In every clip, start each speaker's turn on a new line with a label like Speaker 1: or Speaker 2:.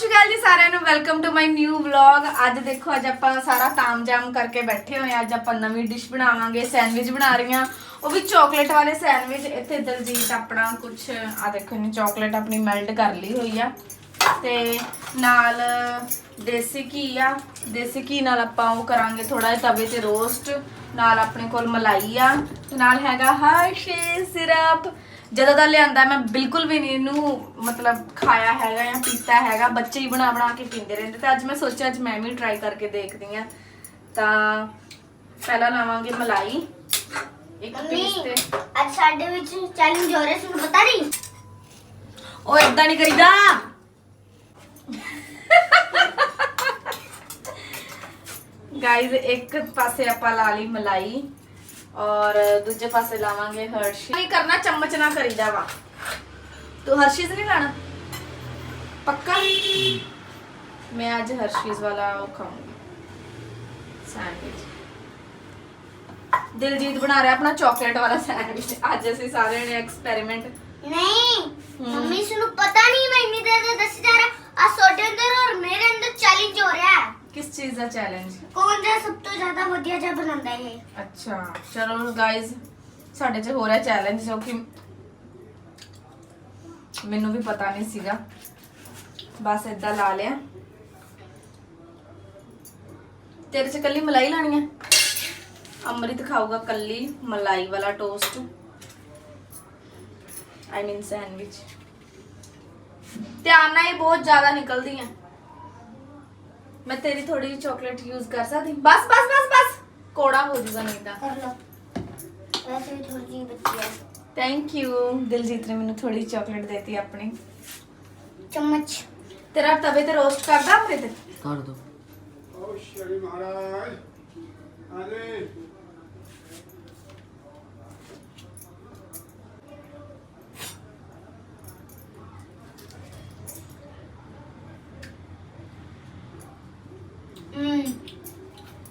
Speaker 1: ਸ਼੍ਰੀ ਅਕਾਲ ਜੀ ਸਾਰਿਆਂ ਨੂੰ welcome to my new vlog ਅੱਜ ਦੇਖੋ, ਅੱਜ ਆਪਾਂ ਸਾਰਾ ਤਾਮਜਾਮ ਕਰਕੇ ਬੈਠੇ ਹੋਏ ਹਾਂ। ਅੱਜ ਆਪਾਂ ਨਵੀਂ ਡਿਸ਼ ਬਣਾਵਾਂਗੇ ਸੈਂਡਵਿਚ ਬਣਾ ਰਹੀ ਹਾਂ। ਉਹ ਵੀ ਚਾਕਲੇਟ ਵਾਲੇ ਸੈਂਡਵਿਚ ਇੱਥੇ ਦਲਜੀਤ ਆਪਣਾ ਕੁਝ ਆ ਦੇਖੋ ਇਹਨੇ ਚਾਕਲੇਟ ਆਪਣੀ ਮੈਲਟ ਕਰ ਲਈ ਹੋਈ ਆ। ਤੇ ਨਾਲ ਦੇਸੀ ਘੀ ਆ। ਦੇਸੀ ਘੀ ਨਾਲ ਆਪਾਂ ਉਹ ਕਰਾਂਗੇ ਥੋੜਾ ਜਿਹਾ ਤਵੇ ਤੇ ਰੋਸਟ ਨਾਲ ਆਪਣੇ ਕੋਲ ਮਲਾਈ ਆ। ਤੇ ਨਾਲ ਹੈਗਾ ਹਰਸ਼ੇ ਸਿਰਪ ਜਦੋਂ ਦਾ ਲਿਆਂਦਾ ਮੈਂ ਬਿਲਕੁਲ ਵੀ ਨਹੀਂ ਇਹਨੂੰ ਮਤਲਬ ਖਾਇਆ ਹੈਗਾ ਜਾਂ ਪੀਤਾ ਹੈਗਾ ਬੱਚੇ ਹੀ ਬਣਾ ਬਣਾ ਕੇ ਪੀਂਦੇ ਰਹਿੰਦੇ। ਤੇ ਅੱਜ ਮੈਂ ਸੋਚਿਆ ਅੱਜ ਮੈਂ ਵੀ ਟਰਾਈ ਕਰਕੇ ਦੇਖਦੀ ਆ ਤਾਂ ਪਹਿਲਾਂ ਲਾਵਾਂਗੇ ਮਲਾਈ। ਇੱਕ ਪੀਸ ਤੇ।
Speaker 2: ਅੱਜ ਸਾਡੇ ਵਿੱਚ ਚੈਲੰਜ ਹੋ ਰਿਹਾ ਤੁਹਾਨੂੰ ਪਤਾ ਨਹੀਂ?
Speaker 1: ਉਹ ਇਦਾਂ ਨਹੀਂ ਕਰੀਦਾ। ਗਾਇਜ਼ ਇੱਕ ਪਾਸੇ ਆਪਾਂ ਲਾ ਲਈ ਮਲਾਈ। ਔਰ ਦੂਜੇ ਪਾਸੇ ਲਾਵਾਂਗੇ ਹਰਸ਼ੀ ਨਹੀਂ ਕਰਨਾ ਚਮਚ ਨਾ ਕਰੀਦਾ ਵਾ। ਤੂੰ ਹਰਸ਼ੀਜ਼ ਨਹੀਂ ਲਾਣਾ? ਪੱਕਾ? ਮੈਂ ਅੱਜ ਹਰਸ਼ੀਜ਼ ਵਾਲਾ ਉਹ ਖਾਊਂਗੀ। ਸੈਂਡਵਿਚ ਦਿਲਜੀਤ ਬਣਾ ਰਿਹਾ ਆਪਣਾ ਚਾਕਲੇਟ ਵਾਲਾ ਸੈਂਡਵਿਚ ਅੱਜ ਅਸੀਂ ਸਾਰਿਆਂ ਨੇ ਐਕਸਪੈਰੀਮੈਂਟ
Speaker 2: ਨਹੀਂ ਮੰਮੀ ਸਾਨੂੰ ਪਤਾ ਨਹੀਂ ਮੈਂ ਇੰਨੀ ਦੇਰ ਦੇ ਦੱਸ ਜਾ ਰਿਹਾ। ਆ ਤੁਹਾਡੇ ਅੰਦਰ ਔਰ ਮੇਰੇ ਅੰਦਰ ਚੈਲੰਜ ਹੋ ਰਿਹਾ ਹੈ।
Speaker 1: ਕਿਸ ਚੀਜ਼ ਦਾ ਚੈਲੰਜ
Speaker 2: ਕੌਣ ਜਿਹਾ ਸਭ ਤੋਂ ਜ਼ਿਆਦਾ ਵਧੀਆ ਜਿਹਾ ਬਣਾਉਂਦਾ ਹੈ
Speaker 1: ਅੱਛਾ ਚਲੋ ਗਾਇਜ਼ ਸਾਡੇ 'ਚ ਹੋ ਰਿਹਾ ਚੈਲੰਜ ਜੋ ਕਿ ਮੈਨੂੰ ਵੀ ਪਤਾ ਨਹੀਂ ਸੀਗਾ। ਬਸ ਇਦਾਂ ਲਾ ਲਿਆ। ਤੇਰੇ 'ਚ ਕੱਲੀ ਮਲਾਈ ਲਾਣੀ ਹੈ? ਅੰਮ੍ਰਿਤ ਖਾਊਗਾ ਕੱਲੀ ਮਲਾਈ ਵਾਲਾ ਟੋਸਟ ਆਈ ਮੀਨ ਸੈਂਡਵਿਚ ਧਿਆਨ ਨਾਲ ਇਹ ਬਹੁਤ ਜ਼ਿਆਦਾ ਨਿਕਲਦੀ ਹੈ। ਮੈਂ ਤੇਰੀ ਥੋੜੀ ਜਿਹੀ ਚਾਕਲੇਟ ਯੂਜ਼ ਕਰ ਸਕਦੀ। ਬਸ ਬਸ ਬਸ ਬਸ। ਕੋੜਾ ਹੋ ਜਾਊਗਾ ਨਹੀਂ ਤਾਂ।
Speaker 2: ਕਰ ਲਓ ਵੈਸੇ ਵੀ ਥੋੜੀ ਜਿਹੀ ਬੱਚੀ ਹੈ
Speaker 1: ਥੈਂਕ ਯੂ ਦਿਲਜੀਤ ਨੇ ਮੈਨੂੰ ਥੋੜੀ ਚਾਕਲੇਟ ਦੇਤੀ ਆਪਣੀ।
Speaker 2: ਚਮਚ।
Speaker 1: ਤੇਰਾ ਤਵੇ ਤੇ ਰੋਸਟ ਕਰਦਾ ਅੰਮ੍ਰਿਤ?
Speaker 3: ਕਰ ਦੋ।
Speaker 4: ਓ ਸ਼੍ਰੀ ਮਹਾਰਾਜ ਅਰੇ।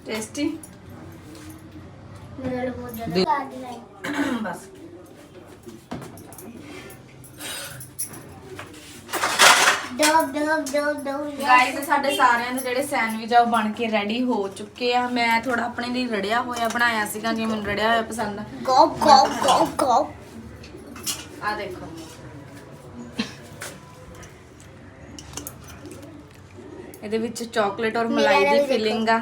Speaker 1: ਟੇਸਟੀ
Speaker 2: ਮੇਰੇ ਲਈ ਬਹੁਤ ਜ਼ਿਆਦਾ
Speaker 3: ਦੇ-
Speaker 2: ਲਾਡ ਲਾਈ
Speaker 1: ਬਸ।
Speaker 2: Dub dub dub dub
Speaker 1: guys ਸਾਡੇ ਸਾਰਿਆਂ ਦੇ ਜਿਹੜੇ ਸੈਂਡਵਿਚ ਆ ਉਹ ਬਣ ਕੇ ਰੈਡੀ ਹੋ ਚੁੱਕੇ ਆ। ਮੈਂ ਥੋੜਾ ਆਪਣੇ ਲਈ ਰੜਿਆ ਹੋਇਆ ਬਣਾਇਆ ਸੀਗਾ ਜਿਵੇਂ ਮੈਨੂੰ ਰੜਿਆ ਹੋਇਆ ਪਸੰਦ ਆ। ਦੇਖੋ। ਇਹਦੇ ਵਿੱਚ ਚਾਕਲੇਟ ਔਰ ਮਲਾਈ ਦੀ। ਫਿਲਿੰਗ ਆ।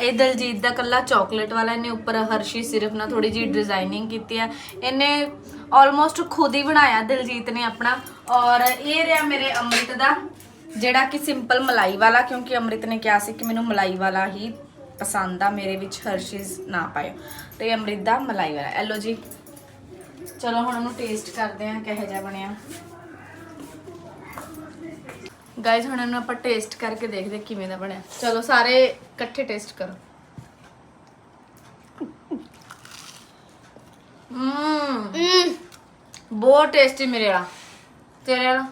Speaker 1: ਇਹ ਦਲਜੀਤ ਦਾ ਕੱਲਾ ਚਾਕਲੇਟ ਵਾਲਾ ਇਹਨੇ ਉੱਪਰ ਹਰਸ਼ੀ ਸਿਰਫ ਨਾਲ ਥੋੜੀ ਜੀ ਡਿਜ਼ਾਈਨਿੰਗ ਕੀਤੀ ਆ। ਇਹਨੇ ਆਲਮੋਸਟ ਖੁਦ ਹੀ ਬਣਾਇਆ ਦਲਜੀਤ ਨੇ ਆਪਣਾ। ਔਰ ਇਹ ਰਿਹਾ ਮੇਰੇ ਅੰਮ੍ਰਿਤ ਦਾ ਜਿਹੜਾ ਕਿ ਸਿੰਪਲ ਮਲਾਈ ਵਾਲਾ ਕਿਉਂਕਿ ਅੰਮ੍ਰਿਤ ਨੇ ਕਿਹਾ ਸੀ ਕਿ ਮੈਨੂੰ ਮਲਾਈ ਵਾਲਾ ਹੀ ਪਸੰਦ ਆ ਮੇਰੇ ਵਿੱਚ ਹਰਸ਼ੀਜ਼ ਨਾ ਪਾਇਓ। ਤੇ ਇਹ ਅੰਮ੍ਰਿਤ ਦਾ ਮਲਾਈ ਵਾਲਾ। ਐਲੋ ਜੀ ਚਲੋ ਹੁਣ ਉਹਨੂੰ ਟੇਸਟ ਕਰਦੇ ਆਂ ਕਿਹੋ ਜਿਹਾ ਬਣਿਆ। ਗਾਇਜ਼ ਹੁਣ ਇਹਨੂੰ ਆਪਾਂ ਟੇਸਟ ਕਰਕੇ ਦੇਖਦੇ ਹਾਂ ਕਿਵੇਂ ਦਾ ਬਣਿਆ। ਚਲੋ ਸਾਰੇ ਇਕੱਠੇ ਟੇਸਟ ਕਰੋ। ਮਮ
Speaker 2: ਹਮ
Speaker 1: ਬਹੁਤ ਟੇਸਟੀ ਮੇਰੇ ਵਾਲਾ। ਤੇਰੇ ਵਾਲਾ?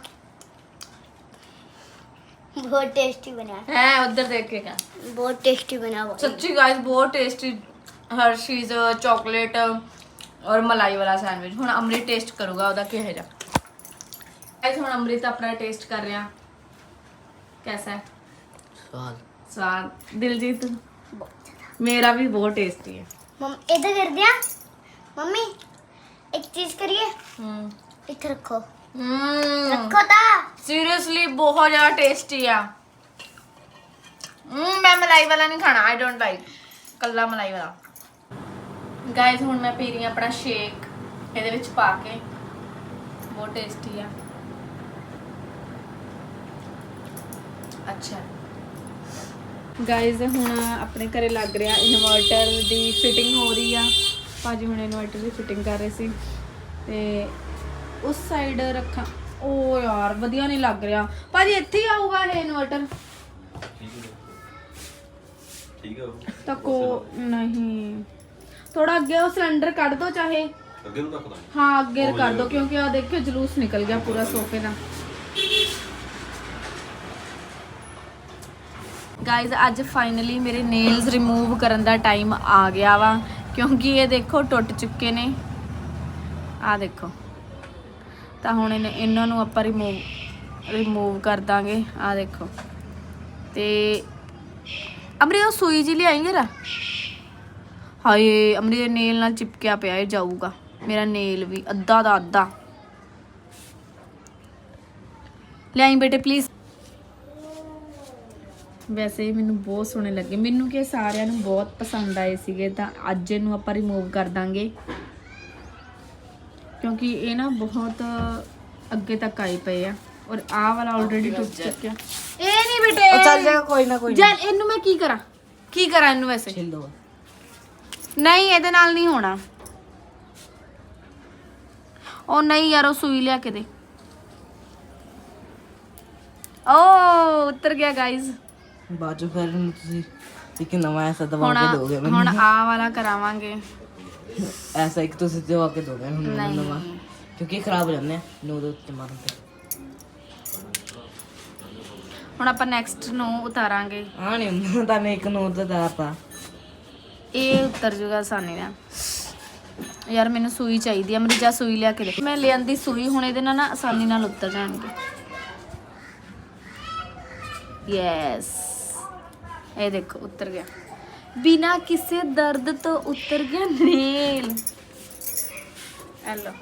Speaker 2: ਬਹੁਤ ਟੇਸਟੀ ਬਣਿਆ।
Speaker 1: ਹੈ ਉਧਰ ਦੇਖ ਕੇ ਕਾ
Speaker 2: ਬਹੁਤ ਟੇਸਟੀ ਬਣਾ हुआ
Speaker 1: ਸੱਚੀ ਗਾਇਜ਼ ਬਹੁਤ ਟੇਸਟੀ ਹਰਸ਼ੀਜ਼ ਚਾਕਲੇਟ ਔਰ ਮਲਾਈ ਵਾਲਾ ਸੈਂਡਵਿਚ ਹੁਣ ਅੰਮ੍ਰਿਤ ਟੇਸਟ ਕਰੂਗਾ ਉਹਦਾ ਕਿਹੋ ਜਿਹਾ। ਗਾਇਜ਼ ਹੁਣ ਅੰਮ੍ਰਿਤ ਆਪਣਾ ਟੇਸਟ ਕਰ ਰਿਹਾ। ਕੈਸਾ ਹੈ
Speaker 3: ਸਵਾਦ
Speaker 1: ਸਵਾਦ ਦਿਲਜੀਤ ਮੇਰਾ ਵੀ ਬਹੁਤ ਟੇਸਟੀ ਹੈ
Speaker 2: मम इधर कर दिया मम्मी एक चीज करिए
Speaker 1: ਹਮ
Speaker 2: इधर रखो
Speaker 1: ਹਮ
Speaker 2: रखो ता
Speaker 1: ਸੀਰੀਅਸਲੀ ਬਹੁਤ ਜ਼ਿਆਦਾ ਟੇਸਟੀ ਆ ਹਮ ਮੈਂ ਮਲਾਈ ਵਾਲਾ ਨਹੀਂ ਖਾਣਾ ਆਈ ਡੋਨਟ ਲਾਈਕ ਕੱਲਾ ਮਲਾਈ ਵਾਲਾ ਗਾਇਜ਼ ਹੁਣ ਮੈਂ ਪੀ ਰਹੀ ਹਾਂ ਆਪਣਾ ਸ਼ੇਕ ਇਹਦੇ ਵਿੱਚ ਪਾ ਕੇ ਬਹੁਤ ਟੇਸਟੀ ਆ ਅੱਛਾ। ਗਾਇਜ਼ ਹੁਣ ਆਪਣੇ ਘਰੇ ਲੱਗ ਰਿਹਾ ਇਨਵਰਟਰ ਦੀ ਫਿਟਿੰਗ ਹੋ ਰਹੀ ਆ। ਭਾਜੀ ਹੁਣ ਇਨਵਰਟਰ ਦੀ ਫਿਟਿੰਗ ਕਰ ਰਹੇ ਸੀ। ਤੇ ਉਸ ਸਾਈਡ ਰੱਖਾਂ। ਓ ਯਾਰ ਵਧੀਆ ਨਹੀਂ ਲੱਗ ਰਿਹਾ। ਭਾਜੀ ਇੱਥੇ ਹੀ ਆਊਗਾ ਇਹ ਇਨਵਰਟਰ
Speaker 5: ਠੀਕ ਹੈ। ਉਹ।
Speaker 1: ਤਾਂ ਕੋ ਨਹੀਂ। ਥੋੜਾ ਅੱਗੇ ਉਹ ਸਿਲੰਡਰ ਕੱਢ ਦੋ ਚਾਹੇ।
Speaker 5: ਅੱਗੇ ਨੂੰ ਰੱਖਦਾ
Speaker 1: ਹਾਂ ਅੱਗੇ ਕਰ ਦੋ ਕਿਉਂਕਿ ਆ ਦੇਖਿਓ ਜਲੂਸ ਨਿਕਲ ਗਿਆ ਪੂਰਾ ਸੋਫੇ ਦਾ। ਗਾਇਜ਼ ਅੱਜ ਫਾਈਨਲੀ ਮੇਰੇ ਨੇਲਸ ਰਿਮੂਵ ਕਰਨ ਦਾ ਟਾਈਮ ਆ ਗਿਆ ਵਾ, ਕਿਉਂਕਿ ਇਹ ਦੇਖੋ ਟੁੱਟ ਚੁੱਕੇ ਨੇ। ਆ ਦੇਖੋ। ਤਾਂ ਹੁਣ ਇਹਨੇ- ਇਹਨਾਂ ਨੂੰ ਆਪਾਂ ਰਿਮੂਵ ਰਿਮੂਵ ਕਰ ਦਾਂਗੇ। ਆ ਦੇਖੋ। ਤੇ ਅਮਰੀ, ਉਹ ਸੂਈ ਜੀ ਲਿਆਈ ਜਰਾ ਹਾਏ, ਅਮਰੀ ਦੇ ਨੇਲ ਨਾਲ ਚਿਪਕਿਆ ਪਿਆ, ਇਹ ਜਾਊਗਾ। ਮੇਰਾ ਨੇਲ ਵੀ ਅੱਧਾ ਦਾ ਅੱਧਾ। ਲਿਆਈ ਬੇਟੇ ਪਲੀਜ਼ ਵੈਸੇ ਇਹ ਮੈਨੂੰ ਬਹੁਤ ਸੋਹਣੇ ਲੱਗੇ। ਮੈਨੂੰ ਕਿ ਸਾਰਿਆਂ ਨੂੰ ਬਹੁਤ ਪਸੰਦ ਆਏ ਸੀਗੇ ਤਾਂ ਅੱਜ ਇਹਨੂੰ ਆਪਾਂ ਰਿਮੂਵ ਕਰ ਦਾਂਗੇ। ਕਿਉਂਕਿ ਇਹ ਨਾ ਬਹੁਤ ਅੱਗੇ ਤੱਕ ਆਏ ਪਏ ਆ। ਔਰ ਆਹ ਵਾਲਾ ਆਲਰੇਡੀ ਟੁੱਟ ਚੁੱਕਿਆ। ਇਹ ਨਹੀਂ ਬੇਟੇ।
Speaker 3: ਉਹ ਚੱਲ ਜਾਏਗਾ ਕੋਈ ਨਾ ਕੋਈ
Speaker 1: ਚੱਲ ਇਹਨੂੰ ਮੈਂ ਕੀ ਕਰਾਂ? ਕੀ ਕਰਾਂ ਇਹਨੂੰ ਵੈਸੇ?
Speaker 3: ਛਿਲ ਦੋ।
Speaker 1: ਨਹੀਂ ਇਹਦੇ ਨਾਲ ਨਹੀਂ ਹੋਣਾ। ਉਹ ਨਹੀਂ ਯਾਰ ਉਹ ਸੂਈ ਲਿਆ ਕੇ ਦੇ। ਓ ਉਤਰ ਗਿਆ ਗਾਇਜ਼
Speaker 3: ਬਾਜੂ ਫਿਰ ਨੂੰ ਤੁਸੀਂ। ਇੱਕ ਨਵਾਂ ਐਸਾ ਦਵਾ
Speaker 1: ਹੁਣ
Speaker 3: ਕੇ ਦੋਗੇ
Speaker 1: ਹੁਣ
Speaker 3: ਮੈਨੂੰ
Speaker 1: ਆ ਵਾਲਾ ਕਰਾਵਾਂਗੇ।
Speaker 3: ਐਸਾ ਇੱਕ ਤੁਸੀਂ ਦਵਾ ਕੇ ਦੋਗੇ ਹੁਣ ਮੈਨੂੰ
Speaker 1: ਨਹੀਂ।
Speaker 3: ਨਵਾਂ ਕਿਉਂਕਿ ਇਹ ਖਰਾਬ ਹੋ ਜਾਂਦੇ ਆ। ਨੋ ਦੇ ਉੱਤੇ ਮਾਰਨ ਤੇ।
Speaker 1: ਹੁਣ ਆਪਾਂ ਨੈਕਸਟ ਨੂੰ ਉਤਾਰਾਂਗੇ।
Speaker 3: ਆ ਨਹੀਂ ਹੁੰਦਾ। ਤਾਂ ਮੈਂ ਇੱਕ ਨੋ ਤੇ ਦਾਤਾ
Speaker 1: ਇਹ ਉਤਰ ਜੂਗਾ ਆਸਾਨੀ ਨਾਲ। ਯਾਰ ਮੈਨੂੰ ਸੂਈ ਚਾਹੀਦੀ ਆ। ਮੇਰੀ ਜਾ ਸੂਈ ਲਿਆ ਕੇ ਦੇ। ਮੈਂ ਲਿਆਂਦੀ ਸੂਈ। ਹੁਣ ਇਹਦੇ ਨਾਲ ਨਾ ਆਸਾਨੀ ਨਾਲ ਉਤਰ ਜਾਣਗੇ। ਯੈਸ ਇਹ ਦੇਖੋ, ਉਤਰ ਗਿਆ। ਬਿਨਾ ਕਿਸੇ ਦਰਦ ਤੋਂ ਉਤਰ ਗਿਆ ਨੇਲ। ਐਲੋ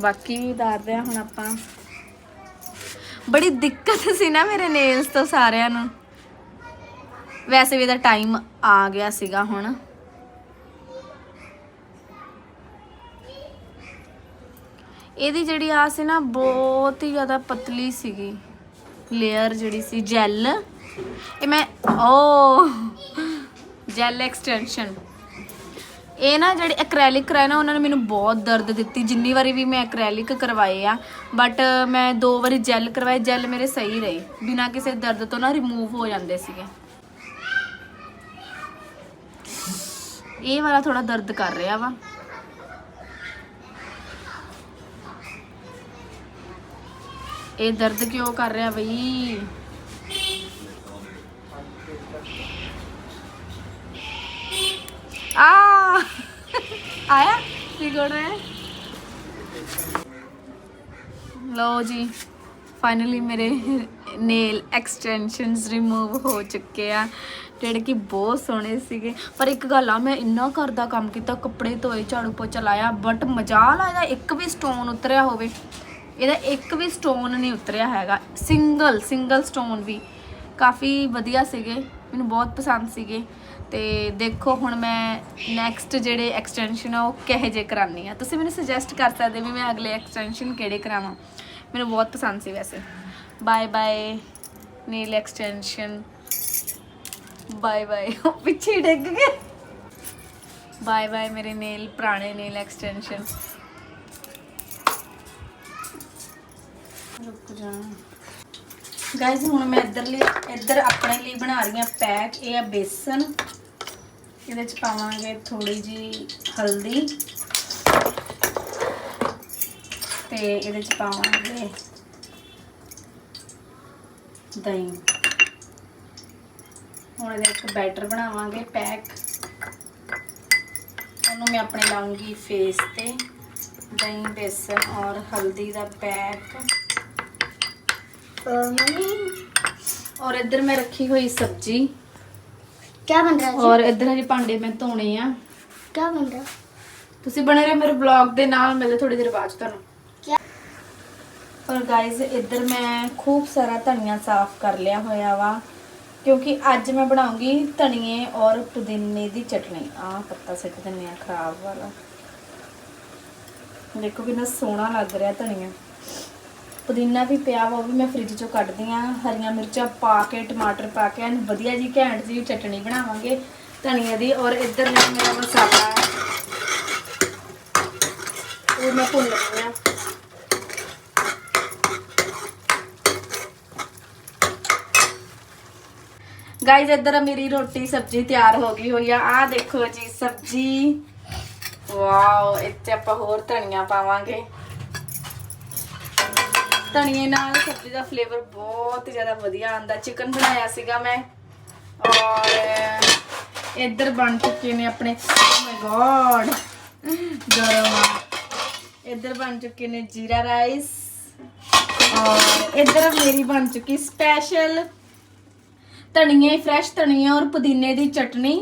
Speaker 1: ਬਾਕੀ ਵੀ ਉਤਾਰਦੇ ਆ ਹੁਣ ਆਪਾਂ। ਬੜੀ ਦਿੱਕਤ ਸੀ ਨਾ ਮੇਰੇ ਨੇਲਸ ਤੋਂ ਸਾਰਿਆਂ ਨੂੰ। ਵੈਸੇ ਵੀ ਇਹਦਾ ਟਾਈਮ ਆ ਗਿਆ ਸੀਗਾ ਹੁਣ। ਇਹਦੀ ਜਿਹੜੀ ਆ ਸੀ ਨਾ, ਬਹੁਤ ਹੀ ਜ਼ਿਆਦਾ ਪਤਲੀ ਸੀਗੀ। ਲੇਅਰ ਜਿਹੜੀ ਸੀ ਜੈਲ ਇਹ ਮੈਂ, ਓ। ਜੈਲ ਐਕਸਟੈਂਸ਼ਨ ਇਹ ਨਾ ਜਿਹੜੇ ਐਕ੍ਰੈਲਿਕ ਕਰਾਏ ਨਾ, ਉਹਨਾਂ ਨੇ ਮੈਨੂੰ ਬਹੁਤ ਦਰਦ ਦਿੱਤੀ। ਜਿੰਨੀ ਵਾਰੀ ਵੀ ਮੈਂ ਐਕ੍ਰੈਲਿਕ ਕਰਵਾਏ ਆ ਬਟ ਮੈਂ ਦੋ ਵਾਰੀ ਜੈਲ ਕਰਵਾਏ। ਜੈਲ ਮੇਰੇ ਸਹੀ ਰਹੇ। ਬਿਨਾਂ ਕਿਸੇ ਦਰਦ ਤੋਂ ਨਾ ਰਿਮੂਵ ਹੋ ਜਾਂਦੇ ਸੀਗੇ। ਇਹ ਵਾਲਾ ਥੋੜਾ ਦਰਦ ਕਰ ਰਿਹਾ ਵਾ। ਇਹ ਦਰਦ ਕਿਉਂ ਕਰ ਰਿਹਾ ਬਈ ਆ ਆਇਆ? ਕੀ ਰਿਹਾ ਹੈ। ਲਓ ਜੀ ਫਾਈਨਲੀ ਮੇਰੇ ਨੇਲ ਐਕਸਟੈਂਸ਼ਨਸ ਰਿਮੂਵ ਹੋ ਚੁੱਕੇ ਆ। ਜਿਹੜੇ ਕਿ ਬਹੁਤ ਸੋਹਣੇ ਸੀਗੇ। ਪਰ ਇੱਕ ਗੱਲ ਆ, ਮੈਂ ਇੰਨਾ ਘਰ ਦਾ ਕੰਮ ਕੀਤਾ, ਕੱਪੜੇ ਧੋਏ, ਝਾੜੂ ਪੋਚਾ ਲਾਇਆ ਬਟ ਮਜਾਲ ਆ ਇਹਦਾ ਇੱਕ ਵੀ ਸਟੋਨ ਉਤਰਿਆ ਹੋਵੇ। ਇਹਦਾ ਇੱਕ ਵੀ ਸਟੋਨ ਨਹੀਂ ਉਤਰਿਆ ਹੈਗਾ। ਸਿੰਗਲ ਸਿੰਗਲ ਸਟੋਨ ਵੀ। ਕਾਫੀ ਵਧੀਆ ਸੀਗੇ। ਮੈਨੂੰ ਬਹੁਤ ਪਸੰਦ ਸੀਗੇ। ਤੇ ਦੇਖੋ, ਹੁਣ ਮੈਂ ਨੈਕਸਟ ਜਿਹੜੇ ਐਕਸਟੈਂਸ਼ਨ ਆ, ਉਹ ਕਿਹੋ ਜਿਹੇ ਕਰਾਨੀ ਆ। ਤੁਸੀਂ ਮੈਨੂੰ ਸੁਜੈਸਟ ਕਰ ਸਕਦੇ ਵੀ ਮੈਂ ਅਗਲੇ ਐਕਸਟੈਂਸ਼ਨ ਕਿਹੜੇ ਕਰਾਵਾਂ। ਮੈਨੂੰ ਬਹੁਤ ਪਸੰਦ ਸੀ ਵੈਸੇ। Bye bye nail extension bye bye ਪਿੱਛੇ ਡਿੱਗ ਗਏ। ਬਾਏ ਬਾਏ ਮੇਰੇ ਨੇਲ ਪੁਰਾਣੇ ਨੇਲ ਐਕਸਟੈਂਸ਼ਨ ਰੁਕ ਜਾ। ਗਾਇਜ਼ ਹੁਣ ਮੈਂ ਇੱਧਰ ਲਈ ਇੱਧਰ ਆਪਣੇ ਲਈ ਬਣਾ ਰਹੀ ਹਾਂ ਪੈਕ ਇਹ ਆ ਬੇਸਨ। ਇਹਦੇ ਚ ਪਾਵਾਂਗੇ ਥੋੜੀ ਜੀ ਹਲਦੀ। ਤੇ ਇਹਦੇ ਚ ਪਾਵਾਂਗੇ ਦਹੀਂ। ਹੁਣ ਇਹਦਾ ਇੱਕ ਬੈਟਰ ਬਣਾਵਾਂਗੇ ਪੈਕ ਉਹਨੂੰ ਮੈਂ ਆਪਣੇ ਲਾਉਂਗੀ ਫੇਸ ਤੇ। ਦਹੀਂ, ਬੇਸਨ ਔਰ ਹਲਦੀ ਦਾ ਪੈਕ
Speaker 2: मम्मी
Speaker 1: ਔਰ ਇੱਧਰ ਮੈਂ ਰੱਖੀ ਹੋਈ ਸਬਜੀ
Speaker 2: क्या बन रहा है
Speaker 1: ਔਰ ਇੱਧਰ ਹਜੇ ਭਾਂਡੇ ਮੈਂ ਧੋਣੇ ਆ
Speaker 2: क्या बन रहा
Speaker 1: ਤੁਸੀਂ ਬਣੇ ਰਹੋ ਮੇਰੇ ਵਲੌਗ ਦੇ ਨਾਲ ਮਿਲਦੇ ਥੋੜੀ ਦੇਰ ਬਾਅਦ 'ਚ ਤੁਹਾਨੂੰ
Speaker 2: क्या
Speaker 1: ਪਰ ਗਾਇਜ਼ ਇੱਧਰ ਮੈਂ ਖੂਬ ਸਾਰਾ ਧਨੀਆ ਸਾਫ਼ ਕਰ ਲਿਆ ਹੋਇਆ ਵਾ ਕਿਉਂਕਿ ਅੱਜ ਮੈਂ ਬਣਾਉਂਗੀ ਧਨੀਏ ਔਰ ਪੁਦੀਨੇ ਦੀ ਚਟਨੀ ਆਹ ਪੱਤਾ ਸਿੱਟ ਦਿੰਨੇ ਆ ਖਰਾਬ ਵਾਲਾ ਦੇਖੋ ਕਿੰਨਾ ਸੋਹਣਾ ਲੱਗ ਰਿਹਾ ਧਨੀਆ ਪੁਦੀਨਾ ਵੀ ਪਿਆ ਵਾ, ਉਹ ਵੀ ਮੈਂ ਫ੍ਰਿਜ ਚੋਂ ਕੱਢਦੀ ਆ, ਹਰੀਆਂ ਮਿਰਚਾਂ ਪਾ ਕੇ, ਟਮਾਟਰ ਪਾ ਕੇ ਐਨ ਵਧੀਆ ਜੀ ਘੈਂਟ ਜੀ ਚਟਨੀ ਬਣਾਵਾਂਗੇ ਧਨੀਏ ਦੀ, ਔਰ ਇੱਧਰ ਜਿਹੜਾ ਮੇਰਾ ਮਸਾਲਾ ਉਹ ਮੈਂ ਭੁੰਨ ਰਹੀ ਆ। ਗਾਈਜ਼ ਇੱਧਰ ਮੇਰੀ ਰੋਟੀ, ਸਬਜ਼ੀ ਤਿਆਰ ਹੋ ਗਈ ਹੋਈ ਆ। ਆਹ ਦੇਖੋ ਜੀ, ਸਬਜ਼ੀ। ਵਾਓ ਇੱਥੇ ਆਪਾਂ ਹੋਰ ਧਨੀਆ ਪਾਵਾਂਗੇ। ਧਨੀਏ ਨਾਲ ਸਬਜ਼ੀ ਦਾ ਫਲੇਵਰ ਬਹੁਤ ਜ਼ਿਆਦਾ ਵਧੀਆ ਆਂਦਾ ਚਿਕਨ ਬਣਾਇਆ ਸੀਗਾ ਮੈਂ। ਔਰ ਇੱਧਰ ਬਣ ਚੁੱਕੇ ਨੇ ਆਪਣੇ। ਓ ਮਾਈ ਗॉड ਗਰਮ। ਇੱਧਰ ਬਣ ਚੁੱਕੇ ਨੇ ਜੀਰਾ ਰਾਈਸ। ਔਰ ਇੱਧਰ ਮੇਰੀ ਬਣ ਚੁੱਕੀ ਸਪੈਸ਼ਲ ਧਨੀਏ ਫਰੈਸ਼ ਧਨੀਆ ਔਰ ਪੁਦੀਨੇ ਦੀ ਚਟਨੀ।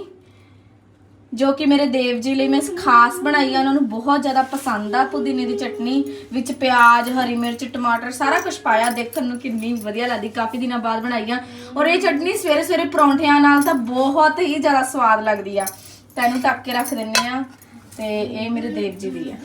Speaker 1: ਜੋ ਕਿ ਮੇਰੇ ਦੇਵ ਜੀ ਲਈ ਮੈਂ ਖਾਸ ਬਣਾਈ ਆ, ਉਹਨਾਂ ਨੂੰ ਬਹੁਤ ਜ਼ਿਆਦਾ ਪਸੰਦ ਆ। ਪੁਦੀਨੇ ਦੀ ਚਟਨੀ ਵਿੱਚ ਪਿਆਜ਼, ਹਰੀ ਮਿਰਚ, ਟਮਾਟਰ ਸਾਰਾ ਕੁਝ ਪਾਇਆ। ਦੇਖਣ ਨੂੰ ਕਿੰਨੀ ਵਧੀਆ ਲੱਗਦੀ। ਕਾਫੀ ਦਿਨਾਂ ਬਾਅਦ ਬਣਾਈ ਆ। ਔਰ ਇਹ ਚਟਨੀ ਸਵੇਰੇ ਸਵੇਰੇ ਪਰੌਂਠਿਆਂ ਨਾਲ ਤਾਂ ਬਹੁਤ ਹੀ ਜ਼ਿਆਦਾ ਸਵਾਦ ਲੱਗਦੀ ਆ। ਤੈਨੂੰ ਤੱਕ ਕੇ ਰੱਖ ਦਿੰਨੇ ਆ ਤੇ ਇਹ ਮੇਰੇ ਦੇਵ ਜੀ ਦੀ ਆ।